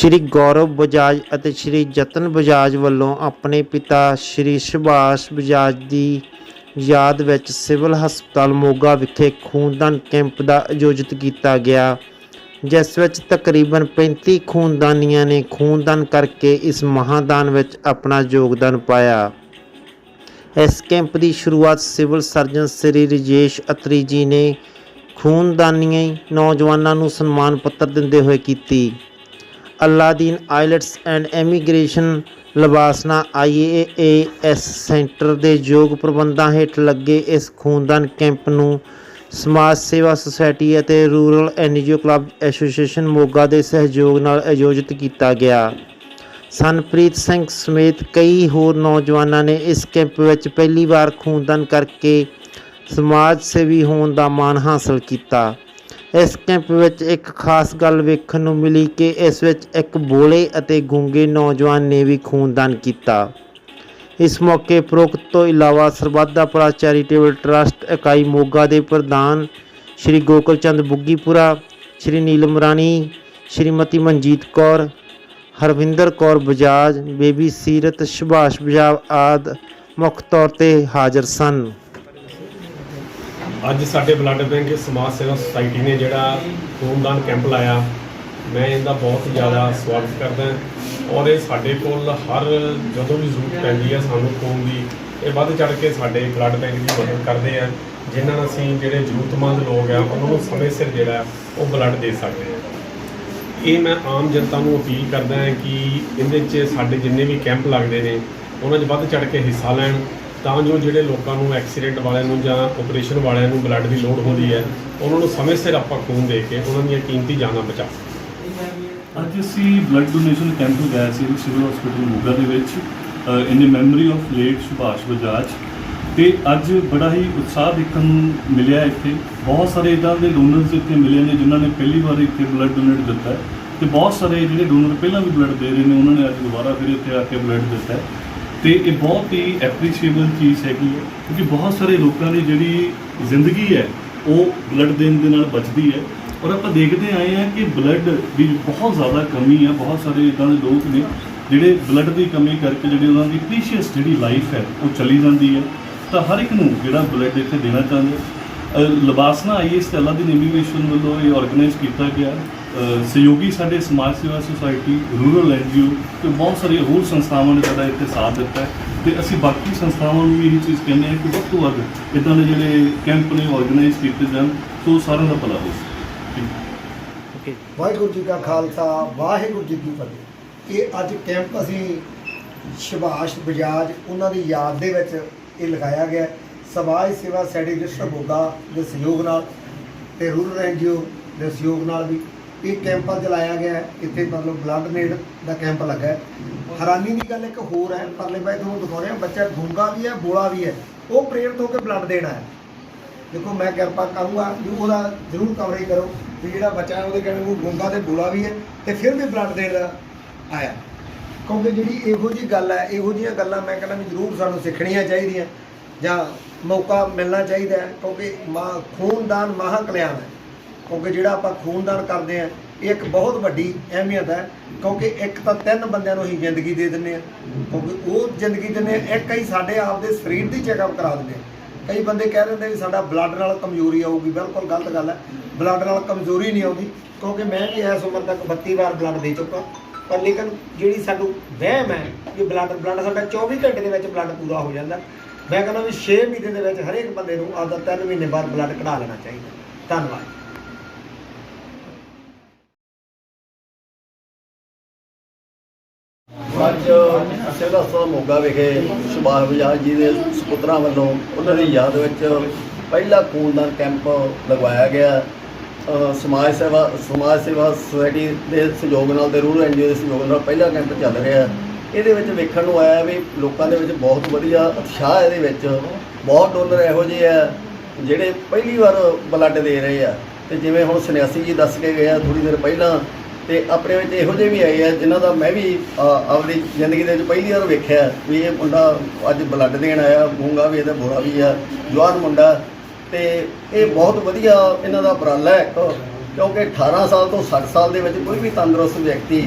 ਸ਼੍ਰੀ ਗੌਰਵ ਬਜਾਜ ਅਤੇ ਸ਼੍ਰੀ ਜਤਨ ਬਜਾਜ ਵੱਲੋਂ ਆਪਣੇ ਪਿਤਾ ਸ਼੍ਰੀ ਸੁਭਾਸ਼ ਬਜਾਜ ਦੀ ਯਾਦ ਵਿੱਚ ਸਿਵਲ ਹਸਪਤਾਲ ਮੋਗਾ ਵਿਖੇ ਖੂਨਦਾਨ ਕੈਂਪ ਦਾ ਆਯੋਜਿਤ ਕੀਤਾ ਗਿਆ, ਜਿਸ ਵਿੱਚ ਤਕਰੀਬਨ 35 ਖੂਨਦਾਨੀਆਂ ਨੇ ਖੂਨਦਾਨ ਕਰਕੇ ਇਸ ਮਹਾਦਾਨ ਵਿੱਚ ਆਪਣਾ ਯੋਗਦਾਨ ਪਾਇਆ। ਇਸ ਕੈਂਪ ਦੀ ਸ਼ੁਰੂਆਤ ਸਿਵਲ ਸਰਜਨ ਸ੍ਰੀ ਰਜੇਸ਼ ਅਤਰੀ ਜੀ ਨੇ ਖੂਨਦਾਨੀ ਨੌਜਵਾਨਾਂ ਨੂੰ ਸਨਮਾਨ ਪੱਤਰ ਦਿੰਦੇ ਹੋਏ ਕੀਤੀ। ਅਲਾਦੀਨ ਆਈਲਟਸ ਐਂਡ ਇਮੀਗ੍ਰੇਸ਼ਨ ਲਬਾਸਨਾ ਆਈਏਏਐਸ ਸੈਂਟਰ ਦੇ ਯੋਗ ਪ੍ਰਬੰਧਾਂ ਹੇਠ ਲੱਗੇ ਇਸ ਖੂਨਦਾਨ ਕੈਂਪ ਨੂੰ ਸਮਾਜ ਸੇਵਾ ਸੁਸਾਇਟੀ ਅਤੇ rural NGO club association Moga ਦੇ ਸਹਿਯੋਗ ਨਾਲ ਆਯੋਜਿਤ ਕੀਤਾ ਗਿਆ। ਸਨਪ੍ਰੀਤ ਸਿੰਘ ਸਮੇਤ ਕਈ ਹੋਰ ਨੌਜਵਾਨਾਂ ਨੇ ਇਸ ਕੈਂਪ ਵਿੱਚ ਪਹਿਲੀ ਵਾਰ ਖੂਨਦਾਨ ਕਰਕੇ ਸਮਾਜ ਸੇਵੀ ਹੋਣ ਦਾ ਮਾਣ ਹਾਸਲ ਕੀਤਾ। ਇਸ ਕੈਂਪ ਵਿੱਚ ਇੱਕ ਖਾਸ ਗੱਲ ਵੇਖਣ ਨੂੰ ਮਿਲੀ ਕਿ ਇਸ ਵਿੱਚ ਇੱਕ ਬੋਲੇ ਅਤੇ ਗੂੰਗੇ ਨੌਜਵਾਨ ਨੇ ਵੀ ਖੂਨਦਾਨ ਕੀਤਾ। ਇਸ ਮੌਕੇ ਉਪਰੋਕਤ ਤੋਂ ਇਲਾਵਾ ਸਰਬੱਧਾਪੁਰਾ ਚੈਰੀਟੇਬਲ ਟਰਸਟ ਇਕਾਈ ਮੋਗਾ ਦੇ ਪ੍ਰਧਾਨ ਸ਼੍ਰੀ ਗੋਕਲ ਚੰਦ ਬੁੱਗੀਪੁਰਾ, ਸ਼੍ਰੀ ਨੀਲਮ ਰਾਣੀ, ਸ਼੍ਰੀਮਤੀ ਮਨਜੀਤ ਕੌਰ, ਹਰਵਿੰਦਰ ਕੌਰ ਬਜਾਜ, ਬੇਬੀ ਸੀਰਤ, ਸੁਭਾਸ਼ ਬਜਾਜ ਆਦ ਮੁੱਖ ਤੌਰ ਤੇ ਹਾਜ਼ਰ ਸਨ। ਅੱਜ ਸਾਡੇ ਬਲੱਡ ਬੈਂਕ ਸਮਾਜ ਸੇਵਾ ਸੁਸਾਇਟੀ ਨੇ ਜਿਹੜਾ ਖੂਨਦਾਨ ਕੈਂਪ ਲਾਇਆ। ਮੈਂ ਇਹਦਾ ਬਹੁਤ ਜ਼ਿਆਦਾ ਸਵਾਗਤ ਕਰਦਾ ਔਰ ਇਹ ਸਾਡੇ ਕੋਲ ਹਰ ਜਦੋਂ ਵੀ ਜ਼ਰੂਰਤ ਪੈਂਦੀ ਹੈ ਸਾਨੂੰ ਖੂਨ ਦੀ ਇਹ ਵੱਧ ਚੜ ਕੇ ਸਾਡੇ ਬਲੱਡ ਬੈਂਕ ਦੀ ਮਦਦ ਕਰਦੇ ਆ। ਜਿਨ੍ਹਾਂ ਨਾਲ ਅਸੀਂ ਜਿਹੜੇ ਜ਼ਰੂਰਤਮੰਦ ਲੋਕ ਆ, ਉਹਨਾਂ ਨੂੰ ਸਮੇਂ ਸਿਰ ਜਿਹੜਾ ਉਹ ਬਲੱਡ ਦੇ ਸਕਦੇ ਆ। ਇਹ ਮੈਂ ਆਮ ਜਨਤਾ ਨੂੰ ਅਪੀਲ ਕਰਦਾ ਹਾਂ ਕਿ ਇਹਦੇ 'ਚ ਸਾਡੇ ਜਿੰਨੇ ਵੀ ਕੈਂਪ ਲੱਗਦੇ ਨੇ, ਉਹਨਾਂ 'ਚ ਵੱਧ ਚੜ ਕੇ ਹਿੱਸਾ ਲੈਣ। ਤਾਂ ਜੋ ਜਿਹੜੇ ਲੋਕਾਂ ਨੂੰ ਐਕਸੀਡੈਂਟ ਵਾਲਿਆਂ ਨੂੰ ਜਾਂ ਆਪਰੇਸ਼ਨ ਵਾਲਿਆਂ ਨੂੰ ਬਲੱਡ ਦੀ ਲੋੜ ਹੁੰਦੀ ਹੈ, ਉਹਨਾਂ ਨੂੰ ਸਮੇਂ ਸਿਰ ਆਪਾਂ ਖੂਨ ਦੇ ਕੇ ਉਹਨਾਂ ਦੀਆਂ ਕੀਮਤੀ ਜਾਨਾਂ ਬਚਾ ਅੱਜ ਅਸੀਂ ਬਲੱਡ ਡੋਨੇਸ਼ਨ ਕੈਂਪ ਲਗਾਇਆ ਸੀ ਸਿਵਲ ਹਸਪੀਟਲ ਮੋਗਾ ਦੇ ਵਿੱਚ in memory of late Subhash Bajaj ਤੇ ਅੱਜ ਬੜਾ ਹੀ ਉਤਸ਼ਾਹ ਦੇਖਣ ਨੂੰ ਮਿਲਿਆ ਇੱਥੇ। ਬਹੁਤ ਸਾਰੇ ਇਦਾਂ ਦੇ ਡੋਨਰਸ ਇੱਥੇ ਮਿਲੇ ਨੇ ਜਿਨ੍ਹਾਂ ਨੇ ਪਹਿਲੀ ਵਾਰ ਇੱਥੇ ਬਲੱਡ ਡੋਨੇਟ ਦਿੱਤਾ ਹੈ। ਤੇ ਬਹੁਤ ਸਾਰੇ ਜਿਹੜੇ ਡੋਨਰ ਪਹਿਲਾਂ ਵੀ ਬਲੱਡ ਦੇ ਰਹੇ ਨੇ, ਉਹਨਾਂ ਨੇ ਅੱਜ ਦੁਬਾਰਾ ਫਿਰ ਇੱਥੇ ਆ ਕੇ ਬਲੱਡ ਦਿੱਤਾ ਤੇ ਇਹ ਬਹੁਤ ਹੀ ਐਪਰੀਸ਼ੀਏਬਲ ਚੀਜ਼ ਹੈਗੀ ਹੈ ਕਿਉਂਕਿ ਬਹੁਤ ਸਾਰੇ ਲੋਕਾਂ ਦੀ ਜਿਹੜੀ ਜ਼ਿੰਦਗੀ ਹੈ ਉਹ ਬਲੱਡ ਦੇਣ ਦੇ ਨਾਲ ਬਚਦੀ ਹੈ। ਔਰ ਆਪਾਂ ਦੇਖਦੇ ਆਏ ਹਾਂ ਕਿ ਬਲੱਡ ਦੀ ਬਹੁਤ ਜ਼ਿਆਦਾ ਕਮੀ ਹੈ ਬਹੁਤ ਸਾਰੇ ਇਦਾਂ ਦੇ ਲੋਕ ਨੇ ਜਿਹੜੇ ਬਲੱਡ ਦੀ ਕਮੀ ਕਰਕੇ ਜਿਹੜੀ ਉਹਨਾਂ ਦੀ ਪ੍ਰੀਸ਼ੀਅਸ ਜਿਹੜੀ ਲਾਈਫ ਹੈ ਉਹ ਚਲੀ ਜਾਂਦੀ ਹੈ। ਤਾਂ ਹਰ ਇੱਕ ਨੂੰ ਜਿਹੜਾ ਬਲੱਡ ਇੱਥੇ ਦੇਣਾ ਚਾਹੁੰਦੇ ਅ, ਲਬਾਸਨਾ ਆਈਐਸ ਤੇ ਅਲਾਦੀਨ ਇਮੀਗ੍ਰੇਸ਼ਨ ਵੱਲੋਂ ਇਹ ਆਰਗੇਨਾਈਜ਼ ਕੀਤਾ ਗਿਆ। ਸਹਿਯੋਗੀ ਸਾਡੇ ਸਮਾਜ ਸੇਵਾ ਸੁਸਾਇਟੀ ਰੂਰਲ ਐਨਜੀਓ ਤੇ ਬਹੁਤ ਸਾਰੀਆਂ ਹੋਰ ਸੰਸਥਾਵਾਂ ਨੇ ਸਾਡਾ ਇੱਥੇ ਸਾਥ ਦਿੱਤਾ ਹੈ। ਤੇ ਅਸੀਂ ਬਾਕੀ ਸੰਸਥਾਵਾਂ ਨੂੰ ਵੀ ਇਹ ਚੀਜ਼ ਕਹਿੰਦੇ ਹਾਂ ਕਿ ਵੱਧ ਤੋਂ ਵੱਧ ਇਦਾਂ ਦੇ ਜਿਹੜੇ ਕੈਂਪ ਨੇ ਆਰਗੇਨਾਈਜ਼ ਕੀਤੇ ਜਾਣ ਸੋ ਸਾਰਿਆਂ ਦਾ ਭਲਾ ਹੋ ਸਕੇ। ਵਾਹਿਗੁਰੂ ਜੀ ਕਾ ਖਾਲਸਾ ਵਾਹਿਗੁਰੂ ਜੀ ਕੀ ਫਤਿਹ। ਇਹ ਅੱਜ ਕੈਂਪ ਅਸੀਂ ਸੁਭਾਸ਼ ਬਜਾਜ ਉਹਨਾਂ ਦੀ ਯਾਦ ਦੇ ਵਿੱਚ ਇਹ ਲਗਾਇਆ ਗਿਆ। ਸਮਾਜ ਸੇਵਾ ਸੈਡੀ ਡਿਸਟ੍ਰਿਕਟ ਮੋਗਾ ਦੇ ਸਹਿਯੋਗ ਨਾਲ ਤੇ ਰੂਰਲ ਐਨਜੀਓ ਦੇ ਸਹਿਯੋਗ ਨਾਲ ਵੀ ਇਹ ਕੈਂਪ ਚਲਾਇਆ ਗਿਆ ਇੱਥੇ ਮਤਲਬ ਬਲੱਡ ਨੇਡ ਦਾ ਕੈਂਪ ਲੱਗਾ ਹੈਰਾਨੀ ਦੀ ਗੱਲ ਇੱਕ ਹੋਰ ਹੈ, ਪਰਲੇ ਬਾਈ ਤੁਹਾਨੂੰ ਦਿਖਾ ਰਿਹਾ ਬੱਚਾ ਗੂੰਗਾ ਵੀ ਹੈ, ਬੋਲਾ ਵੀ ਹੈ। ਉਹ ਪ੍ਰੇਰਿਤ ਹੋ ਕੇ ਬਲੱਡ ਦੇਣਾ ਹੈ ਦੇਖੋ, ਮੈਂ ਕਿਰਪਾ ਕਰੂੰਗਾ, ਵੀ ਉਹਦਾ ਜ਼ਰੂਰ ਕਵਰੇਜ ਕਰੋ, ਵੀ ਜਿਹੜਾ ਬੱਚਾ ਹੈ, ਉਹਦੇ ਕਹਿਣ ਨੂੰ ਗੁੰਗਾ ਤੇ ਬੋਲਾ ਵੀ ਹੈ ਤੇ ਫਿਰ ਵੀ ਬਲੱਡ ਦੇਣ ਦਾ ਆਇਆ। ਕਿਉਂਕਿ ਜਿਹੜੀ ਇਹੋ ਜੀ ਗੱਲ ਹੈ, ਇਹੋ ਜੀਆਂ ਗੱਲਾਂ ਮੈਂ ਕਹਿੰਦਾ ਵੀ ਜ਼ਰੂਰ ਸਾਨੂੰ ਸਿੱਖਣੀਆਂ ਚਾਹੀਦੀਆਂ ਜਾਂ ਮੌਕਾ ਮਿਲਣਾ ਚਾਹੀਦਾ ਕਿਉਂਕਿ ਮਾ ਖੂਨਦਾਨ ਮਹਾ ਕਲਿਆਣ ਹੈ। ਕਿਉਂਕਿ ਜਿਹੜਾ ਆਪਾਂ ਖੂਨਦਾਨ ਕਰਦੇ ਆ ਇਹ ਇੱਕ ਬਹੁਤ ਵੱਡੀ ਅਹਿਮੀਅਤ ਹੈ, ਕਿਉਂਕਿ ਇੱਕ ਤਾਂ ਤਿੰਨ ਬੰਦਿਆਂ ਨੂੰ ਅਸੀਂ ਜ਼ਿੰਦਗੀ ਦੇ ਦਿੰਦੇ ਆ ਕਿਉਂਕਿ ਉਹ ਜ਼ਿੰਦਗੀ ਦਿੰਦੇ ਆ, ਇੱਕ ਹੀ ਸਾਡੇ ਆਪ ਦੇ ਸਰੀਰ ਦੀ ਚੈੱਕਅਪ ਕਰਾ ਦਿੰਦੇ ਆ। ਕਈ ਬੰਦੇ ਕਹਿ ਦਿੰਦੇ ਵੀ ਸਾਡਾ ਬਲੱਡ ਨਾਲ ਕਮਜ਼ੋਰੀ ਆਊਗੀ, ਬਿਲਕੁਲ ਗਲਤ ਗੱਲ ਹੈ। ਬਲੱਡ ਨਾਲ ਕਮਜ਼ੋਰੀ ਨਹੀਂ ਆਉਂਦੀ ਕਿਉਂਕਿ ਮੈਂ ਵੀ ਇਸ ਉਮਰ ਤੱਕ 32 ਵਾਰ ਬਲੱਡ ਦੇ ਚੁੱਕਾ। ਪਰ ਲੇਕਿਨ ਜਿਹੜੀ ਸਾਨੂੰ ਵਹਿਮ ਹੈ ਕਿ ਬਲੱਡ ਬਲੱਡ ਸਾਡਾ 24 ਘੰਟੇ ਦੇ ਵਿੱਚ ਬਲੱਡ ਪੂਰਾ ਹੋ ਜਾਂਦਾ। ਮੈਂ ਕਹਿੰਦਾ ਵੀ 6 ਮਹੀਨੇ ਦੇ ਵਿੱਚ ਹਰੇਕ ਬੰਦੇ ਨੂੰ ਆਪਦਾ 3 ਮਹੀਨੇ ਬਾਅਦ ਬਲੱਡ ਕਢਾ ਲੈਣਾ ਚਾਹੀਦਾ। ਧੰਨਵਾਦ। ਅੱਜ ਸਿਵਲ ਹਸਪਤਾਲ ਮੋਗਾ ਵਿਖੇ ਸੁਭਾਸ਼ ਬਜਾਜ ਜੀ ਦੇ ਸੁਪੁੱਤਰਾਂ ਵੱਲੋਂ ਉਹਨਾਂ ਦੀ ਯਾਦ ਵਿੱਚ ਪਹਿਲਾ ਖੂਨਦਾਨ ਕੈਂਪ ਲਗਵਾਇਆ ਗਿਆ। ਸਮਾਜ ਸੇਵਾ ਸਮਾਜ ਸੇਵਾ ਸੁਸਾਇਟੀ ਦੇ ਸਹਿਯੋਗ ਨਾਲ ਤੇ ਰੂਰਲ ਐਨਜੀਓ ਦੇ ਸਹਿਯੋਗ ਨਾਲ ਪਹਿਲਾ ਕੈਂਪ ਚੱਲ ਰਿਹਾ ਇਹਦੇ ਵਿੱਚ ਵੇਖਣ ਨੂੰ ਆਇਆ ਵੀ ਲੋਕਾਂ ਦੇ ਵਿੱਚ ਬਹੁਤ ਵਧੀਆ ਉਤਸ਼ਾਹ ਇਹਦੇ ਵਿੱਚ। ਬਹੁਤ ਡੋਨਰ ਇਹੋ ਜਿਹੇ ਆ ਜਿਹੜੇ ਪਹਿਲੀ ਵਾਰ ਬਲੱਡ ਦੇ ਰਹੇ ਆ। ਤੇ ਜਿਵੇਂ ਹੁਣ ਸਨਿਆਸੀ ਜੀ ਦੱਸ ਕੇ ਗਏ ਆ ਥੋੜੀ ਦੇਰ ਪਹਿਲਾਂ ਤੇ ਆਪਣੇ ਵਿੱਚ ਇਹੋ ਜਿਹੇ ਵੀ ਆਏ ਆ ਜਿਨ੍ਹਾਂ ਦਾ ਮੈਂ ਵੀ ਅ, ਆਪਣੀ ਜ਼ਿੰਦਗੀ ਦੇ ਵਿੱਚ ਪਹਿਲੀ ਵਾਰ ਵੇਖਿਆ ਵੀ ਇਹ ਮੁੰਡਾ ਅੱਜ ਬਲੱਡ ਦੇਣ ਆਇਆ ਗੂੰਗਾ ਵੀ ਇਹਦਾ ਬੋਰਾ ਵੀ ਆ ਜਵਾਨ ਮੁੰਡਾ। ਤੇ ਇਹ ਬਹੁਤ ਵਧੀਆ ਇਹਨਾਂ ਦਾ ਉਪਰਾਲਾ ਹੈ। ਇੱਕ ਕਿਉਂਕਿ 18 ਸਾਲ ਤੋਂ 60 ਸਾਲ ਦੇ ਵਿੱਚ ਕੋਈ ਵੀ ਤੰਦਰੁਸਤ ਵਿਅਕਤੀ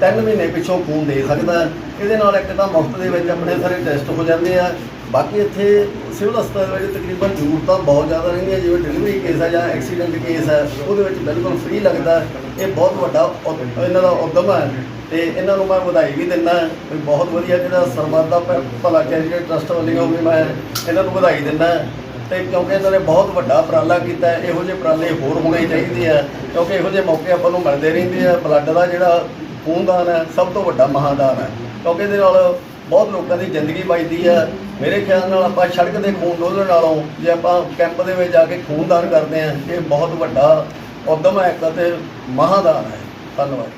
ਤਿੰਨ ਮਹੀਨੇ ਪਿੱਛੋਂ ਖੂਨ ਦੇ ਸਕਦਾ ਇਹਦੇ ਨਾਲ ਇੱਕ ਤਾਂ ਮੁਫਤ ਦੇ ਵਿੱਚ ਆਪਣੇ ਸਾਰੇ ਟੈਸਟ ਹੋ ਜਾਂਦੇ ਆ। ਬਾਕੀ ਇੱਥੇ ਸਿਵਲ ਹਸਪਤਾਲ ਵਿੱਚ ਤਕਰੀਬਨ ਜ਼ਰੂਰਤਾਂ ਬਹੁਤ ਜ਼ਿਆਦਾ ਰਹਿੰਦੀਆਂ। ਜਿਵੇਂ ਡਿਲੀਵਰੀ ਕੇਸ ਹੈ ਜਾਂ ਐਕਸੀਡੈਂਟ ਕੇਸ ਹੈ ਉਹਦੇ ਵਿੱਚ ਬਿਲਕੁਲ ਫ੍ਰੀ ਲੱਗਦਾ। ਇਹ ਬਹੁਤ ਵੱਡਾ ਉਦ- ਇਹਨਾਂ ਦਾ ਉਦਮ ਹੈ। ਤੇ ਇਹਨਾਂ ਨੂੰ ਮੈਂ ਵਧਾਈ ਵੀ ਦਿੰਦਾ ਵੀ ਬਹੁਤ ਵਧੀਆ ਜਿਹੜਾ ਸਰਬੱਤ ਦਾ ਭ- ਭਲਾ ਚੈਰੀਟੇਬਲ ਟਰਸਟ ਵੱਲੋਂ ਵੀ ਮੈਂ ਇਹਨਾਂ ਨੂੰ ਵਧਾਈ ਦਿੰਦਾ ਤੇ ਕਿਉਂਕਿ ਇਹਨਾਂ ਨੇ ਬਹੁਤ ਵੱਡਾ ਉਪਰਾਲਾ ਕੀਤਾ ਹੈ। ਇਹੋ ਜਿਹੇ ਉਪਰਾਲੇ ਹੋਰ ਹੋਣੇ ਚਾਹੀਦੇ ਆ। ਕਿਉਂਕਿ ਇਹੋ ਜਿਹੇ ਮੌਕੇ ਆਪਾਂ ਨੂੰ ਮਿਲਦੇ ਰਹਿੰਦੇ ਆ। ਬਲੱਡ ਦਾ ਜਿਹੜਾ ਖੂਨਦਾਨ ਹੈ, ਸਭ ਤੋਂ ਵੱਡਾ ਮਹਾਦਾਨ ਹੈ। ਕਿਉਂਕਿ ਇਹਦੇ ਨਾਲ ਬਹੁਤ ਲੋਕਾਂ ਦੀ ਜ਼ਿੰਦਗੀ ਬਚਦੀ ਹੈ। ਮੇਰੇ ਖਿਆਲ ਨਾਲ ਆਪਾਂ ਸੜਕ ਦੇ ਖੂਨ ਡੋਲਣ ਨਾਲੋਂ, ਜੇ ਆਪਾਂ ਕੈਂਪ ਦੇ ਵਿੱਚ ਜਾ ਕੇ ਖੂਨਦਾਨ ਕਰਦੇ ਹਾਂ, ਇਹ ਬਹੁਤ ਵੱਡਾ ਉਦਮ ਹੈ ਇੱਕ ਅਤੇ ਮਹਾਦਾਨ ਹੈ। ਧੰਨਵਾਦ।